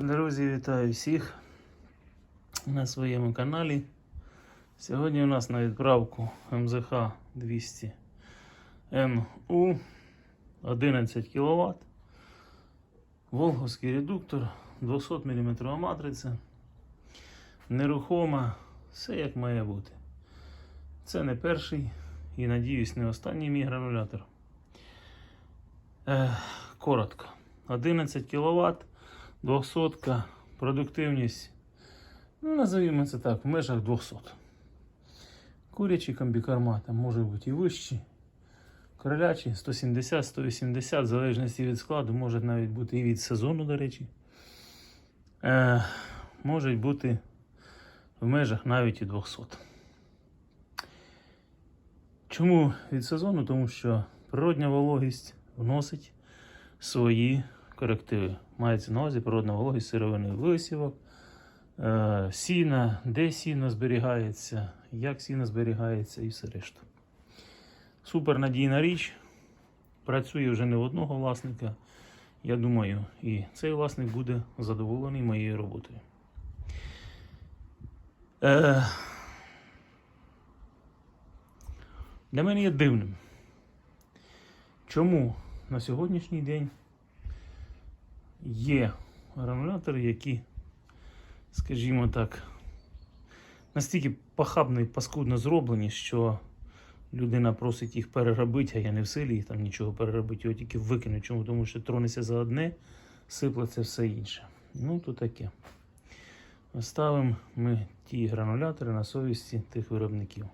Друзі, вітаю всіх на своєму каналі. Сьогодні у нас на відправку МЗХ 200 МУ 11 кВт. Волговський редуктор, 200 мм матриця. Нерухома, все як має бути. Це не перший і, надіюсь, не останній мій гранулятор. Е, коротко. 11 кВт. 200 продуктивність, ну, назовімо це так, в межах 200. Курячі комбікорма там може бути і вищі. Кролячі 170-180, в залежності від складу, може навіть бути і від сезону, до речі. Е, можуть бути в межах навіть і 200. Чому від сезону? Тому що природня вологість вносить свої корективи. Мається на увазі природна вологість сировини висівок, е, сіна, де сіно зберігається, як сіно зберігається і все решта. Супер надійна річ. Працює вже не в одного власника. Я думаю, і цей власник буде задоволений моєю роботою. Е, для мене є дивним. Чому на сьогоднішній день є гранулятори, які, скажімо так, настільки похабно і паскудно зроблені, що людина просить їх переробити, а я не в силі їх там нічого переробити, його тільки викину. Чому? Тому що тронеться за одне, сиплеться все інше. Ну, то таке. Оставимо ми ті гранулятори на совісті тих виробників.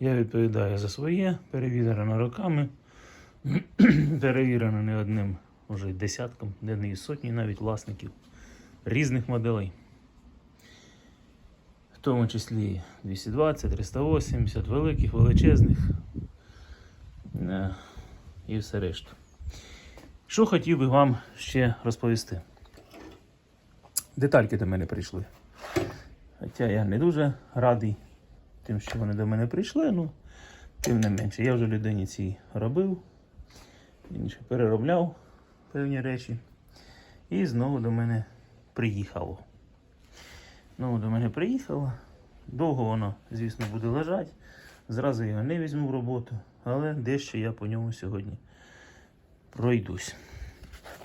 Я відповідаю за своє, перевірено роками, перевірено не одним вже й десятком, де не і сотні навіть власників різних моделей. В тому числі 220, 380, великих, величезних е, і все решта. Що хотів би вам ще розповісти? Детальки до мене прийшли. Хоча я не дуже радий тим, що вони до мене прийшли, ну, тим не менше, я вже людині цій робив, інше переробляв певні речі. І знову до мене приїхало. Знову до мене приїхало. Довго воно, звісно, буде лежати. Зразу його не візьму в роботу, але дещо я по ньому сьогодні пройдусь.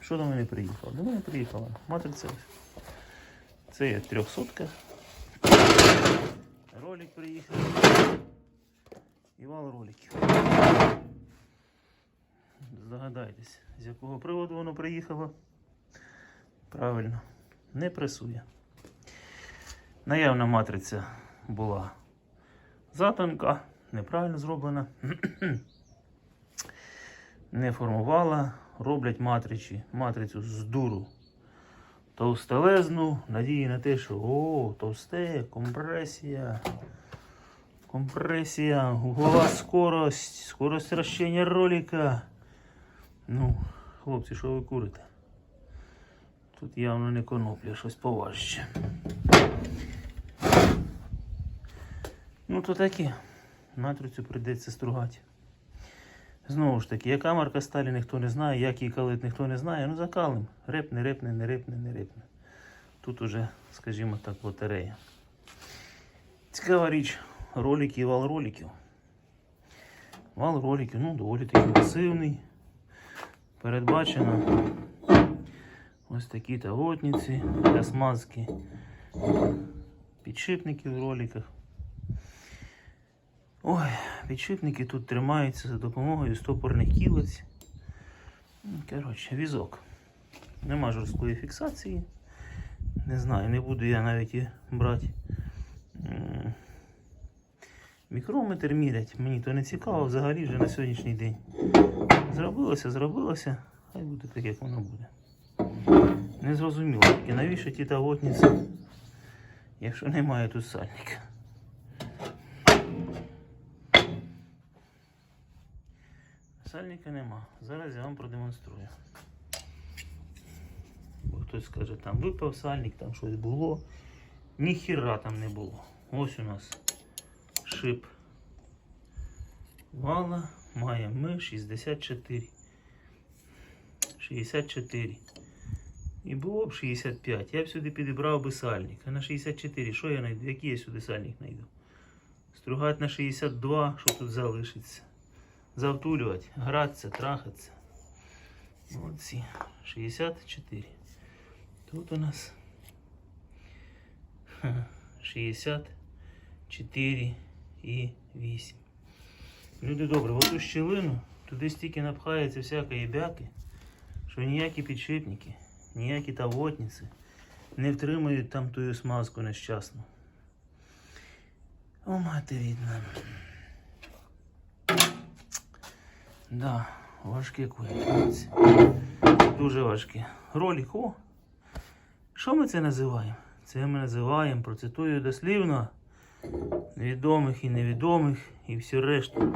Що до мене приїхало? До мене приїхала матриця. Це є трьохсотка. Ролик приїхав. І вал роликів. Здогадайтесь, з якого приводу воно приїхало. Правильно, не пресує. Наявна матриця була затонка, неправильно зроблена. Не формувала, роблять матричі, матрицю з дуру. Товстелезну, надії на те, що о, товсте, компресія. Компресія, углова скорость, скорость вращення ролика. Ну, хлопці, що ви курите? Тут явно не конопля, щось поважче. Ну, то таке. Матрицю прийдеться стругати. Знову ж таки, яка марка сталі ніхто не знає, як її калить ніхто не знає. Ну закалим. Репне, репне, не репне, не репне. Тут уже, скажімо так, лотерея. Цікава річ, ролики і вал роликів. Вал роликів, ну, доволі такий масивний. Передбачено ось такі тавотниці для смазки підшипників в роликах. Ой, підшипники тут тримаються за допомогою стопорних кілиць. Ну, Коротше, візок. Нема жорсткої фіксації. Не знаю, не буду я навіть і брати мікрометр міряти. Мені то не цікаво взагалі вже на сьогоднішній день. Зробилося, зробилося, хай буде так, як воно буде. Не зрозуміло, тільки навіщо ті тавотниці, якщо немає тут сальника. Сальника нема. Зараз я вам продемонструю. Бо хтось скаже, там випав сальник, там щось було. Ніхіра там не було. Ось у нас шип вала має ми 64. 64. І було б 65, я б сюди підібрав би сальник. А на 64, що я знайду? Який я сюди сальник знайду? Стругати на 62, що тут залишиться? Завтулювати, гратися, трахатися. Молодці. 64. Тут у нас 64 і 8. Люди добре, в оту щілину туди стільки напхається всякої бяки, що ніякі підшипники, ніякі тавотниці не втримують там тую смазку нещасну. О, мати рідна. Да, важке кується. Дуже важке. Ролик, о! Що ми це називаємо? Це ми називаємо, процитую дослівно, відомих і невідомих, і всі решту.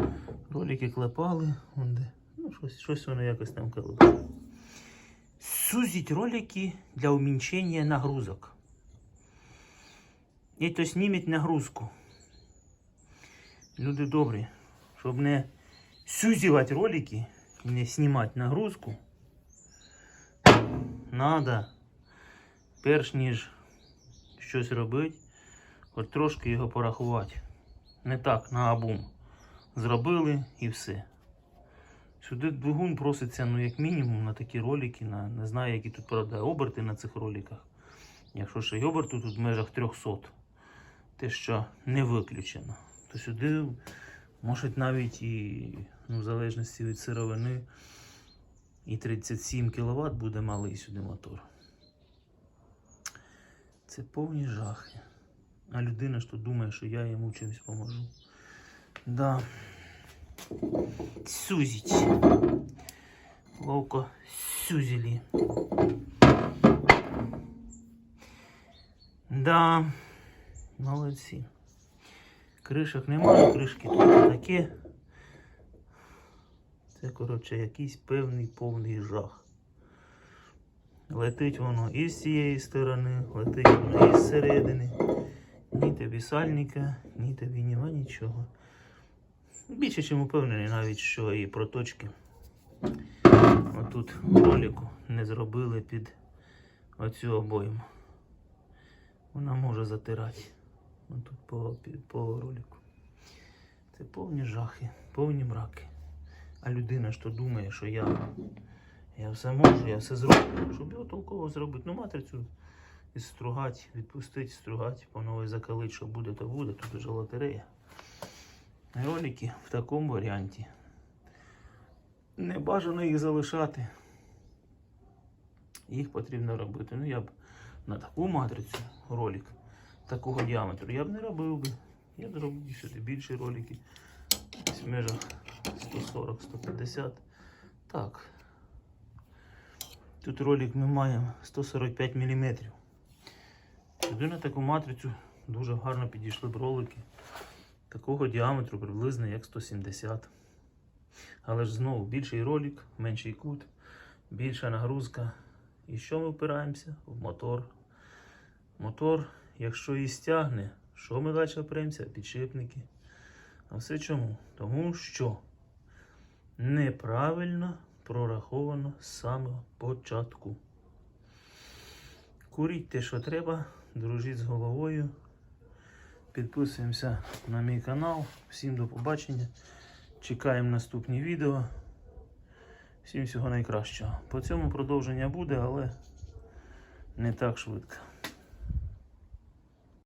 Ролики клепали, вон де. Ну, щось, щось воно якось там коло. Сузить ролики для уменьшения нагрузок. І то зніміть нагрузку. Люди добрі, щоб не сузивати ролики, не знімати нагрузку, надо, перш ніж щось робити, хоч трошки його порахувати. Не так, на абум. Зробили і все. Сюди двигун проситься, ну, як мінімум, на такі ролики, на не знаю, які тут правда оберти на цих роликах. Якщо ще й оберту тут в межах 300, те, що не виключено, то сюди може навіть і, ну, в залежності від сировини, і 37 кВт буде малий сюди мотор. Це повні жахи. А людина тут думає, що я йому чимось поможу. Да. Сузить. Ловко сузили. Да. Молодці. Кришок немає, кришки тут такі. Це, коротше, якийсь певний повний жах. Летить воно і з цієї сторони, летить воно і з середини. Ні тобі сальника, ні тобі нема нічого. Більше чим упевнений навіть, що і проточки отут в ролику не зробили під оцю обойму. Вона може затирати. Отут по, по ролику. Це повні жахи, повні мраки. А людина то думає, що я, я все можу, я все зроблю, щоб його толково зробити. Ну, матрицю і стругати, відпустити, стругати, по новій закалити, що буде, то буде, тут уже лотерея. Ролики в такому варіанті. Не бажано їх залишати. Їх потрібно робити. Ну я б на таку матрицю ролик такого діаметру я б не робив би. Я б зробив сюди більші ролики. В межах 140-150. Так. Тут ролик ми маємо 145 мм. Сюди на таку матрицю дуже гарно підійшли б ролики такого діаметру приблизно як 170. Але ж знову більший ролик, менший кут, більша нагрузка. І що ми впираємося? В мотор. Мотор, якщо і стягне, що ми далі опремося? Підшипники. А все чому? Тому що неправильно прораховано з самого початку. Куріть те, що треба, дружіть з головою. Підписуємося на мій канал. Всім до побачення. Чекаємо наступні відео. Всім всього найкращого. По цьому продовження буде, але не так швидко.